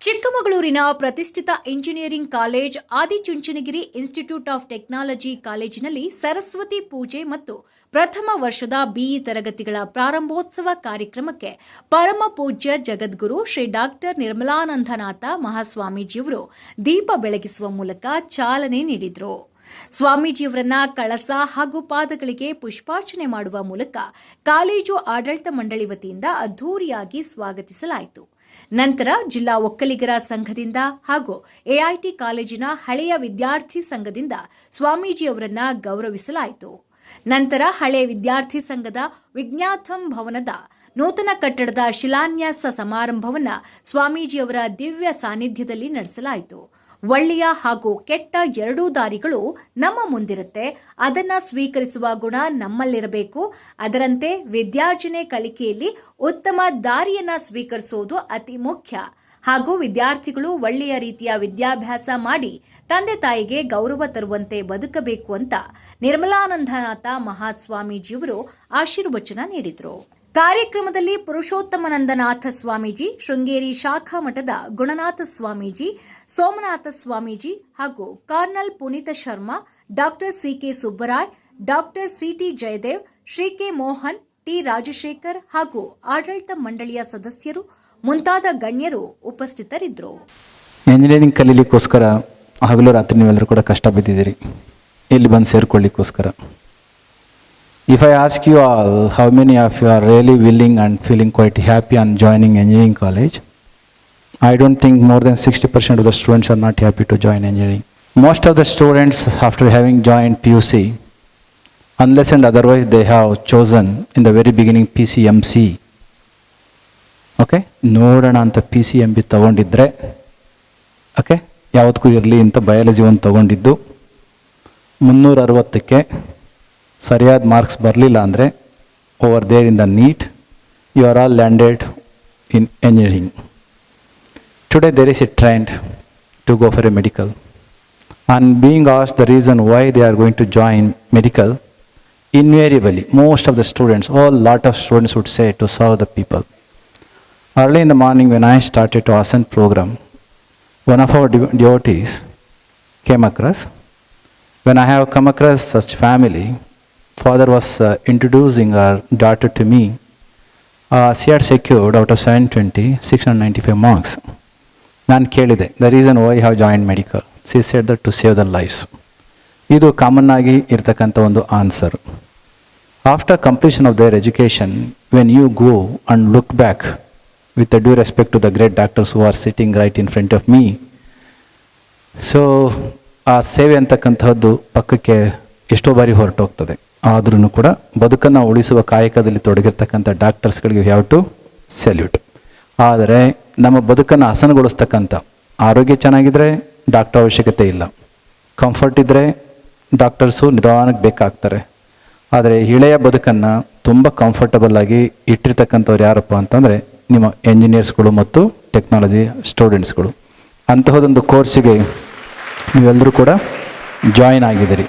ಚಿಕ್ಕಮಗಳೂರಿನ ಪ್ರತಿಷ್ಠಿತ engineering college Adichunchanagiri institute of technology ಕಾಲೇಜಿನಲ್ಲಿ ಸರಸ್ವತಿ ಪೂಜೆ ಮತ್ತು ಪ್ರಥಮ ವರ್ಷದ ಬಿಇ ತರಗತಿಗಳ ಪ್ರಾರಂಭೋತ್ಸವ ಕಾರ್ಯಕ್ರಮಕ್ಕೆ ಪರಮ ಪೂಜ್ಯ ಜಗದ್ಗುರು ಶ್ರೀ ಡಾಕ್ಟರ್ ನಿರ್ಮಲಾನಂದನಾಥ ಮಹಾಸ್ವಾಮೀಜಿಯವರು ದೀಪ ಬೆಳಗಿಸುವ ಮೂಲಕ ಚಾಲನೆ ನೀಡಿದರು. ಸ್ವಾಮೀಜಿಯವರನ್ನ ಕಳಸ ಹಾಗೂ ಪಾದಗಳಿಗೆ ಪುಷ್ಪಾರ್ಚನೆ ಮಾಡುವ ಮೂಲಕ ಕಾಲೇಜು ಆಡಳಿತ ಮಂಡಳಿ ವತಿಯಿಂದ ಅದ್ದೂರಿಯಾಗಿ ಸ್ವಾಗತಿಸಲಾಯಿತು. ನಂತರ ಜಿಲ್ಲಾ ಒಕ್ಕಲಿಗರ ಸಂಘದಿಂದ ಹಾಗೂ ಎಐಟಿ ಕಾಲೇಜಿನ ಹಳೆಯ ವಿದ್ಯಾರ್ಥಿ ಸಂಘದಿಂದ ಸ್ವಾಮೀಜಿಯವರನ್ನ ಗೌರವಿಸಲಾಯಿತು. ನಂತರ ಹಳೆ ವಿದ್ಯಾರ್ಥಿ ಸಂಘದ ವಿಜ್ಞಾಥಂ ಭವನದ ನೂತನ ಕಟ್ಟಡದ ಶಿಲಾನ್ಯಾಸ ಸಮಾರಂಭವನ್ನು ಸ್ವಾಮೀಜಿಯವರ ದಿವ್ಯ ಸಾನ್ನಿಧ್ಯದಲ್ಲಿ ನಡೆಸಲಾಯಿತು. ಒಳ್ಳೆಯ ಹಾಗೂ ಕೆಟ್ಟ ಎರಡೂ ದಾರಿಗಳು ನಮ್ಮ ಮುಂದಿರುತ್ತೆ. ಅದನ್ನ ಸ್ವೀಕರಿಸುವ ಗುಣ ನಮ್ಮಲ್ಲಿರಬೇಕು. ಅದರಂತೆ ವಿದ್ಯಾರ್ಜನೆ ಕಲಿಕೆಯಲ್ಲಿ ಉತ್ತಮ ದಾರಿಯನ್ನ ಸ್ವೀಕರಿಸುವುದು ಅತಿ ಮುಖ್ಯ. ಹಾಗೂ ವಿದ್ಯಾರ್ಥಿಗಳು ಒಳ್ಳೆಯ ರೀತಿಯ ವಿದ್ಯಾಭ್ಯಾಸ ಮಾಡಿ ತಂದೆ ತಾಯಿಗೆ ಗೌರವ ತರುವಂತೆ ಬದುಕಬೇಕು ಅಂತ ನಿರ್ಮಲಾನಂದನಾಥ ಮಹಾಸ್ವಾಮೀಜಿಯವರು ಆಶೀರ್ವಚನ ನೀಡಿದರು. ಕಾರ್ಯಕ್ರಮದಲ್ಲಿ ಪುರುಷೋತ್ತಮನಂದನಾಥ ಸ್ವಾಮೀಜಿ, ಶೃಂಗೇರಿ ಶಾಖಾ ಮಠದ ಗುಣನಾಥ ಸ್ವಾಮೀಜಿ, ಸೋಮನಾಥ ಸ್ವಾಮೀಜಿ ಹಾಗೂ colonel Puneeth Sharma, doctor CK Subbarai, doctor CT Jayadev Shri K Mohan, T. Rajashekar ಹಾಗೂ ಆಡಳಿತ ಮಂಡಳಿಯ ಸದಸ್ಯರು, ಮುಂತಾದ ಗಣ್ಯರು ಉಪಸ್ಥಿತರಿದ್ದರು. ಇಂಜಿನಿಯರಿಂಗ್ ಕಲೀಲಿಕ್ಕೋಸ್ಕರ, ಹಗಲು ರಾತ್ರಿ ನೀವೆಲ್ಲರೂ ಕೂಡ ಕಷ್ಟ ಬಿದ್ದಿದ್ದೀರಿ. ಇಲ್ಲಿ ಬಂದು ಸೇರ್ಕೊಳ್ಳಿಕ್ಕೋಸ್ಕರ. If I ask you all, how many of you are really willing and feeling quite happy on joining engineering college? I don't think more than 60% of the students are not happy to join engineering. Most of the students, after having joined PUC, unless and otherwise they have chosen in the very beginning PCMC. Okay ನೋಡೋಣ ಅಂತ P C M B ತೊಗೊಂಡಿದ್ರೆ okay ಯಾವುದಕ್ಕೂ ಇರಲಿ ಅಂತ biology ಒಂದು ತೊಗೊಂಡಿದ್ದು ಮುನ್ನೂರ ಅರವತ್ತಕ್ಕೆ ಸರಿಯಾದ ಮಾರ್ಕ್ಸ್ ಬರಲಿಲ್ಲ ಅಂದರೆ over there in the NEET you are all landed in engineering. Today there is a trend to go for a medical. And being asked the reason why they are going to join medical, invariably, most of the students, all lot of students would say to serve the people. Early in the morning when I started to ascend program, one of our dev- devotees came across. When I have come across such family, father was uh, introducing our daughter to me. Uh, she had secured out of 720, 695 marks. ನಾನು ಕೇಳಿದೆ the reason why have joined medical she said that to save the lives ಇದು common ಆಗಿ ಇರ್ತಕ್ಕಂಥ ಒಂದು answer after completion of their education when you go and look back with due respect to the great doctors who are sitting right in front of me so ಆ ಸೇವೆ ಅಂತಕ್ಕಂತಹದ್ದು ಪಕ್ಕಕ್ಕೆ ಎಷ್ಟೋ ಬಾರಿ ಹೊರಟೋಗ್ತದೆ ಆದ್ರೂ ಕೂಡ ಬದುಕನ್ನು ಉಳಿಸುವ ಕಾಯಕದಲ್ಲಿ ತೊಡಗಿರ್ತಕ್ಕಂಥ ಡಾಕ್ಟರ್ಸ್ಗಳಿಗೆ ಹ್ಯಾವ್ ಟು ಸೆಲ್ಯೂಟ್ ಆದರೆ ನಮ್ಮ ಬದುಕನ್ನು ಹಸನಗೊಳಿಸ್ತಕ್ಕಂಥ ಆರೋಗ್ಯ ಚೆನ್ನಾಗಿದ್ದರೆ ಡಾಕ್ಟರ್ ಅವಶ್ಯಕತೆ ಇಲ್ಲ. ಕಂಫರ್ಟ್ ಇದ್ದರೆ ಡಾಕ್ಟರ್ಸು ನಿಧಾನಕ್ಕೆ ಬೇಕಾಗ್ತಾರೆ. ಆದರೆ ಇಳೆಯ ಬದುಕನ್ನು ತುಂಬ ಕಂಫರ್ಟಬಲ್ ಆಗಿ ಇಟ್ಟಿರ್ತಕ್ಕಂಥವ್ರು ಯಾರಪ್ಪ ಅಂತಂದರೆ ನಿಮ್ಮ ಎಂಜಿನಿಯರ್ಸ್ಗಳು ಮತ್ತು ಟೆಕ್ನಾಲಜಿ ಸ್ಟೂಡೆಂಟ್ಸ್ಗಳು ಅಂತಹದೊಂದು ಕೋರ್ಸಿಗೆ ನೀವೆಲ್ಲರೂ ಕೂಡ ಜಾಯಿನ್ ಆಗಿದ್ದೀರಿ.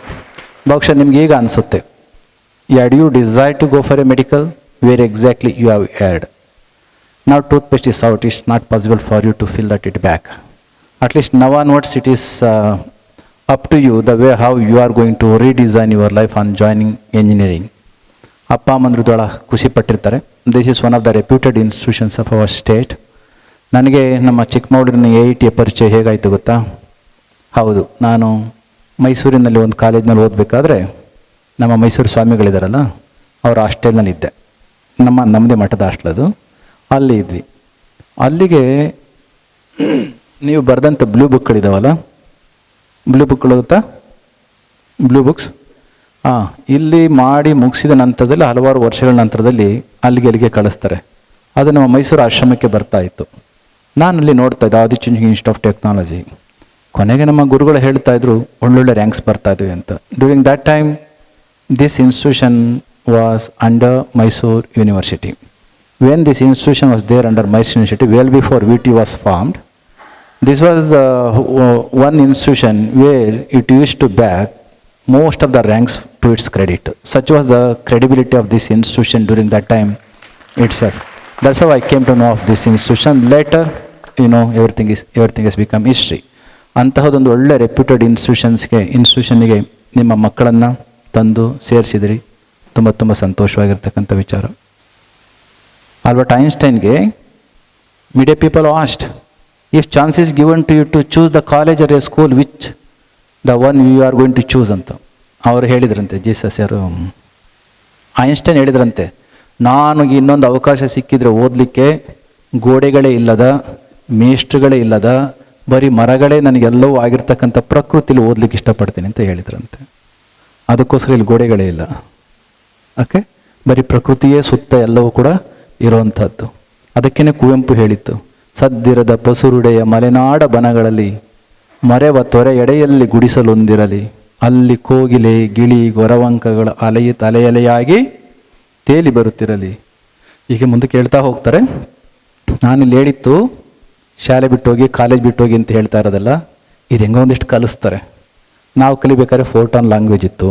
ಬಹುಶಃ ನಿಮ್ಗೆ ಈಗ ಅನಿಸುತ್ತೆ. ಯಾಡ್ you desired to go for a medical, where exactly you have erred. Now toothpaste is out, it's not possible for you to fill that it back. At least now onwards it is uh, up to you the way how you are going to redesign your life on joining engineering. ಅಪ್ಪ ಅಮ್ಮಂದ್ರು ಭಾಳ ಖುಷಿ ಪಟ್ಟಿರ್ತಾರೆ this is one of the reputed institutions of our state ನನಗೆ ನಮ್ಮ ಚಿಕ್ಕಮಗಳೂರಿನ A I ಟಿಯ ಪರಿಚಯ ಹೇಗಾಯಿತು ಗೊತ್ತಾ ಹೌದು ನಾನು ಮೈಸೂರಿನಲ್ಲಿ ಒಂದು ಕಾಲೇಜ್ನಲ್ಲಿ ಓದಬೇಕಾದ್ರೆ ನಮ್ಮ ಮೈಸೂರು ಸ್ವಾಮಿಗಳಿದಾರಲ್ಲ, ಅವರ ಹಾಸ್ಟೆಲ್ನಲ್ಲಿದ್ದೆ ನಮ್ಮ, ನಮ್ಮದೇ ಮಠದ ಹಾಸ್ಟೆಲ್ ಅದು. ಅಲ್ಲಿ ಇದ್ವಿ. ಅಲ್ಲಿಗೆ ನೀವು ಬರೆದಂಥ ಬ್ಲೂ ಬುಕ್ಗಳಿದ್ದಾವಲ್ಲ ಬ್ಲೂ ಬುಕ್ಗಳು ಗೊತ್ತಾ ಬ್ಲೂ ಬುಕ್ಸ್ ಹಾಂ, ಇಲ್ಲಿ ಮಾಡಿ ಮುಗಿಸಿದ ನಂತರದಲ್ಲಿ, ಹಲವಾರು ವರ್ಷಗಳ ನಂತರದಲ್ಲಿ ಅಲ್ಲಿಗೆ ಅಲ್ಲಿಗೆ ಕಳಿಸ್ತಾರೆ. ಅದು ನಮ್ಮ ಮೈಸೂರು ಆಶ್ರಮಕ್ಕೆ ಬರ್ತಾ ಇತ್ತು. ನಾನು ಅಲ್ಲಿ ನೋಡ್ತಾ ಇದ್ದೆ ಆದಿಚುಂಚಿ ಇನ್ಸ್ಟಿಟ್ಯೂಟ್ ಆಫ್ ಟೆಕ್ನಾಲಜಿ ಕೊನೆಗೆ ನಮ್ಮ ಗುರುಗಳು ಹೇಳ್ತಾ ಇದ್ರು, ಒಳ್ಳೊಳ್ಳೆ ರ್ಯಾಂಕ್ಸ್ ಬರ್ತಾ ಇದ್ವಿ ಅಂತ. During that time This institution was under Mysuru university when this institution was there under Mysore University, well before VT was formed, this was the uh, one institution where it used to back most of the ranks to its credit. Such was the credibility of this institution during that time itself. That's how I came to know of this institution. Later, you know everything is everything is become history ಅಂತಹದೊಂದು ಒಳ್ಳೆ reputed ಇನ್ಸ್ಟಿಟ್ಯೂಷನ್ಸ್ಗೆ ಇನ್ಸ್ಟಿಟ್ಯೂಷನ್ನಿಗೆ ನಿಮ್ಮ ಮಕ್ಕಳನ್ನು ತಂದು ಸೇರಿಸಿದ್ರಿ. ತುಂಬ ತುಂಬ ಸಂತೋಷವಾಗಿರ್ತಕ್ಕಂಥ ವಿಚಾರ. Albert ಐನ್ಸ್ಟೈನ್ಗೆ, media people asked if chances given to you to choose the college or a school which the one you are going to choose ಅಂತ. ಅವರು ಹೇಳಿದ್ರಂತೆ, ಜೀಸಸ್ ಯಾರು? ಐನ್ಸ್ಟೈನ್ ಹೇಳಿದ್ರಂತೆ, ನನಗೆ ಇನ್ನೊಂದು ಅವಕಾಶ ಸಿಕ್ಕಿದ್ರೆ ಓದಲಿಕ್ಕೆ ಗೋಡೆಗಳೇ ಇಲ್ಲದ, ಮೇಷ್ಟ್ರುಗಳೇ ಇಲ್ಲದ, ಬರೀ ಮರಗಳೇ ನನಗೆಲ್ಲವೂ ಆಗಿರ್ತಕ್ಕಂಥ ಪ್ರಕೃತಿಲಿ ಓದಲಿಕ್ಕೆ ಇಷ್ಟಪಡ್ತೀನಿ ಅಂತ ಹೇಳಿದ್ರಂತೆ. ಅದಕ್ಕೋಸ್ಕರ ಇಲ್ಲಿ ಗೋಡೆಗಳೇ ಇಲ್ಲ. ಓಕೆ ಬರೀ ಪ್ರಕೃತಿಯೇ ಸುತ್ತ ಎಲ್ಲವೂ ಕೂಡ ಇರುವಂಥದ್ದು ಅದಕ್ಕೇನೆ ಕುವೆಂಪು ಹೇಳಿತ್ತು, ಸದ್ದಿರದ ಪಸುರುಡೆಯ ಮಲೆನಾಡ ಬನಗಳಲ್ಲಿ ಮರೆವ ತೊರೆ ಎಡೆಯಲ್ಲಿ ಗುಡಿಸಲೊಂದಿರಲಿ, ಅಲ್ಲಿ ಕೋಗಿಲೆ, ಗಿಳಿ, ಗೊರವಂಕಗಳ ಅಲೆಯ ತಲೆಯಲೆಯಾಗಿ ತೇಲಿ ಬರುತ್ತಿರಲಿ. ಹೀಗೆ ಮುಂದೆ ಕೇಳ್ತಾ ಹೋಗ್ತಾರೆ. ನಾನಿಲ್ಲಿ ಹೇಳಿತ್ತು ಶಾಲೆ ಬಿಟ್ಟೋಗಿ, ಕಾಲೇಜ್ ಬಿಟ್ಟೋಗಿ ಅಂತ ಹೇಳ್ತಾ ಇರೋದಲ್ಲ, ಇದು ಹೆಂಗೋ ಒಂದಿಷ್ಟು ಕಲಿಸ್ತಾರೆ. ನಾವು ಕಲಿಬೇಕಾದ್ರೆ ಫೋರ್ಟಾನ್ ಲ್ಯಾಂಗ್ವೇಜ್ ಇತ್ತು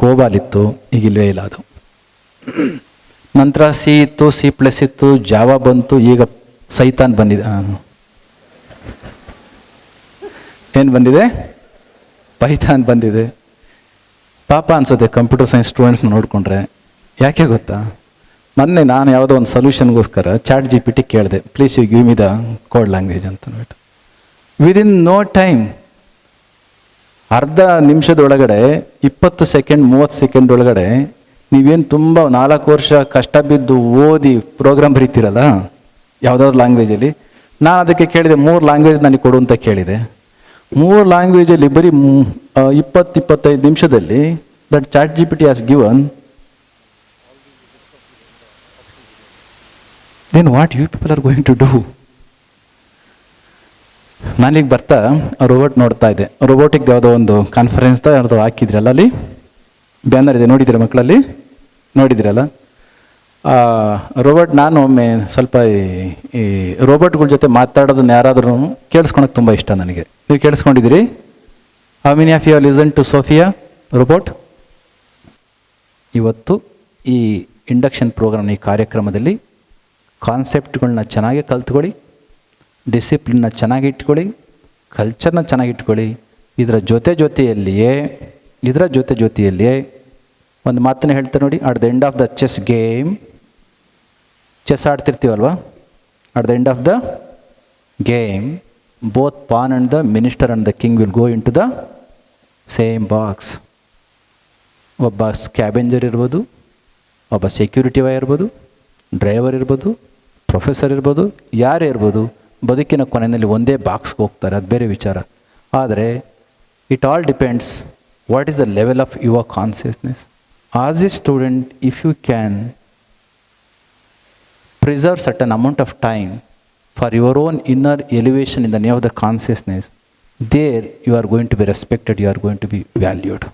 ಕೋಬಾಲ್ ಇತ್ತು, ಈಗ ಇಲ್ಲವೇ ಇಲ್ಲ ಅದು. ನಂತರ ಸಿ ಇತ್ತು ಸಿ ಪ್ಲಸ್ ಇತ್ತು ಜಾವಾ ಬಂತು, ಈಗ ಸೈತಾನ್ ಬಂದಿದೆ. ಏನು ಬಂದಿದೆ? ಪೈಥಾನ್ ಬಂದಿದೆ. ಪಾಪ ಅನ್ಸುತ್ತೆ ಕಂಪ್ಯೂಟರ್ ಸೈನ್ಸ್ ಸ್ಟೂಡೆಂಟ್ಸ್ನ ನೋಡಿಕೊಂಡ್ರೆ. ಯಾಕೆ ಗೊತ್ತಾ? ಮೊನ್ನೆ ನಾನು ಯಾವುದೋ ಒಂದು ಸೊಲ್ಯೂಷನ್ಗೋಸ್ಕರ ಚಾಟ್ ಜಿ ಪಿ ಟಿ ಕೇಳಿದೆ. Please you give me the code language ಅಂತ ಅಂದ್ಬಿಟ್ಟು. ವಿದಿನ್ ನೋ ಟೈಮ್ ಅರ್ಧ ನಿಮಿಷದೊಳಗಡೆ, ಇಪ್ಪತ್ತು ಸೆಕೆಂಡ್, ಮೂವತ್ತು ಸೆಕೆಂಡ್ ಒಳಗಡೆ ನೀವೇನು ತುಂಬ ನಾಲ್ಕು ವರ್ಷ ಕಷ್ಟ ಬಿದ್ದು ಓದಿ ಪ್ರೋಗ್ರಾಮ್ ಬರೀತೀರಲ್ಲ? ಯಾವುದಾದ್ರು ಲ್ಯಾಂಗ್ವೇಜಲ್ಲಿ ನಾನು ಅದಕ್ಕೆ ಕೇಳಿದೆ, ಮೂರು ಲ್ಯಾಂಗ್ವೇಜ್ ನನಗೆ ಕೊಡು ಅಂತ ಕೇಳಿದೆ. ಮೂರು ಲ್ಯಾಂಗ್ವೇಜಲ್ಲಿ ಬರೀ ಇಪ್ಪತ್ತು, ಇಪ್ಪತ್ತೈದು ನಿಮಿಷದಲ್ಲಿ that chat G P T as given then what you people are going to do ನಾನೀಗ ಬರ್ತಾ ರೋಬೋಟ್ ನೋಡ್ತಾ ಇದ್ದೆ ರೋಬೋಟಿಕ್ ಯಾವುದೋ ಒಂದು ಕಾನ್ಫರೆನ್ಸ್ ಯಾರ್ದೋ ಹಾಕಿದ್ರಲ್ಲ ಅಲ್ಲಿ? ಬ್ಯಾನರ್ ಇದೆ, ನೋಡಿದ್ದೀರ ಮಕ್ಕಳಲ್ಲಿ? ನೋಡಿದಿರಲ್ಲ ರೋಬೋಟ್ ನಾನು ಒಮ್ಮೆ ಸ್ವಲ್ಪ ಈ- ರೋಬೋಟ್ಗಳ ಜೊತೆ ಮಾತಾಡೋದನ್ನ ಯಾರಾದ್ರೂ ಕೇಳಿಸ್ಕೊಳಕ್ಕೆ ತುಂಬ ಇಷ್ಟ ನನಗೆ. ನೀವು ಕೇಳಿಸ್ಕೊಂಡಿದ್ದೀರಿ? How many of you listen to Sophia robot? ಇವತ್ತು ಈ ಇಂಡಕ್ಷನ್ ಪ್ರೋಗ್ರಾಮ್ ಈ ಕಾರ್ಯಕ್ರಮದಲ್ಲಿ ಕಾನ್ಸೆಪ್ಟ್ಗಳನ್ನ ಚೆನ್ನಾಗಿ ಕಲ್ತ್ಕೊಳ್ಳಿ. ಡಿಸಿಪ್ಲಿನ್ನ ಚೆನ್ನಾಗಿ ಇಟ್ಕೊಳ್ಳಿ ಕಲ್ಚರ್ನ ಚೆನ್ನಾಗಿ ಇಟ್ಕೊಳ್ಳಿ ಇದರ ಜೊತೆ ಜೊತೆಯಲ್ಲಿಯೇ, ಇದರ ಜೊತೆ ಜೊತೆಯಲ್ಲಿಯೇ ಒಂದು ಮಾತನ್ನು ಹೇಳ್ತಾರೆ ನೋಡಿ. At the end of the chess game chess ಆಡ್ತಿರ್ತೀವಲ್ವ? At the end of the game both pawn and the minister and the king will go into the same box ಒಬ್ಬ ಸ್ಕ್ಯಾಬೆಂಜರ್ ಇರ್ಬೋದು, ಒಬ್ಬ ಸೆಕ್ಯೂರಿಟಿ ವಾಯ್ ಇರ್ಬೋದು ಡ್ರೈವರ್ ಇರ್ಬೋದು professor ಇರ್ಬೋದು, ಯಾರೇ ಇರ್ಬೋದು ಬದುಕಿನ ಕೊನೆಯಲ್ಲಿ ಒಂದೇ ಬಾಕ್ಸ್ಗೆ ಹೋಗ್ತಾರೆ, ಅದು ಬೇರೆ ವಿಚಾರ. ಆದರೆ it all depends what is the level of your consciousness as a student if you can preserve certain amount of time for your own inner elevation in the name of the consciousness there you are going to be respected you are going to be valued